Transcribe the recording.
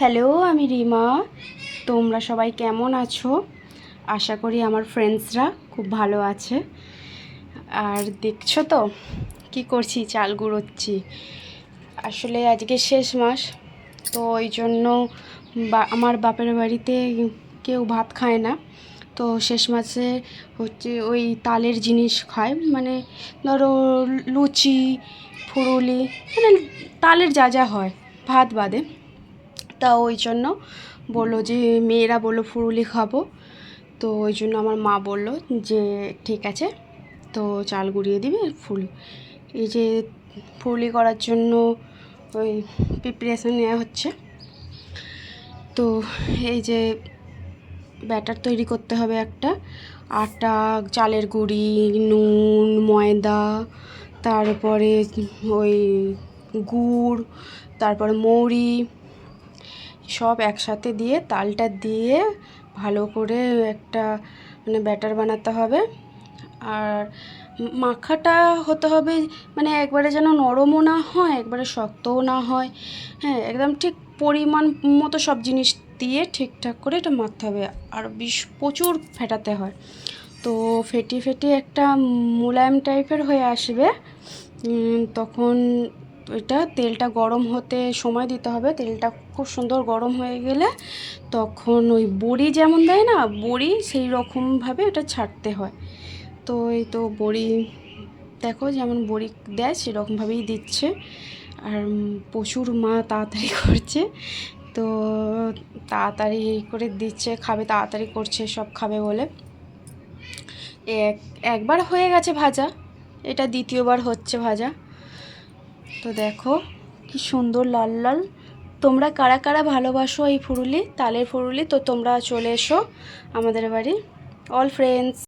Hello, আমি রিমা। তোমরা সবাই কেমন আছো? আশা করি আমার ফ্রেন্ডসরা খুব ভালো আছে। আর দেখছ তো, কি করছি, চাল গুঁড়োচ্ছি। আসলে আজকে শেষ মাস, তো ওই জন্য বা, আমার বাপের বাড়িতে কেউ ভাত খায় না। তো শেষ মাসে হচ্ছে ওই তালের জিনিস খায়। মানে ধরো লুচি, ফুরুলি মানে তালের যা যা হয়, ভাত বাদে। তা ওই জন্য বলল যে, মেয়েরা বলল ফুরুলি খাব। তো ওই জন্য আমার মা বলল যে, ঠিক আছে, তো চাল গুঁড়িয়ে দিবে ফুল। এই যে ফুরুলি করার জন্য ওই প্রিপারেশান নেওয়া হচ্ছে। তো এই যে ব্যাটার তৈরি করতে হবে একটা। আটা, চালের গুঁড়ি, নুন, ময়দা, তারপরে ওই গুড়, তারপরে মৌরি সব একসাথে দিয়ে তালটা দিয়ে ভালো করে একটা মানে ব্যাটার বানাতে হবে। আর মাখাটা হতে হবে মানে একবারে যেন নরমও না হয়, একবারে শক্তও না হয়। হ্যাঁ একদম ঠিক পরিমাণ মতো সব জিনিস দিয়ে ঠিকঠাক করে এটা মাখতে হবে। আর বিশ, প্রচুর ফেটাতে হয়। তো ফেটিয়ে ফেটিয়ে একটা মোলায়েম টাইপের হয়ে আসবে। তখন এটা তেলটা গরম হতে সময় দিতে হবে। তেলটা খুব সুন্দর গরম হয়ে গেলে তখন ওই বড়ি যেমন দেয় না, বড়ি সেই রকমভাবে ওটা ছাড়তে হয়। তো এই তো বড়ি, দেখো যেমন বড়ি দেয় সেরকমভাবেই দিচ্ছে। আর প্রচুর মা তাড়াতাড়ি করছে। তো তাড়াতাড়ি করে দিচ্ছে, খাবে, তাড়াতাড়ি করছে, সব খাবে বলে। এক, একবার হয়ে গেছে ভাজা। এটা দ্বিতীয়বার হচ্ছে ভাজা। তো দেখো, কি সুন্দর লাল লাল। তোমরা কারা কারা ভালোবাসো এই ফুরুলি? তালের ফুরুলি? তো তোমরা চলে এসো আমাদের বাড়ি। All friends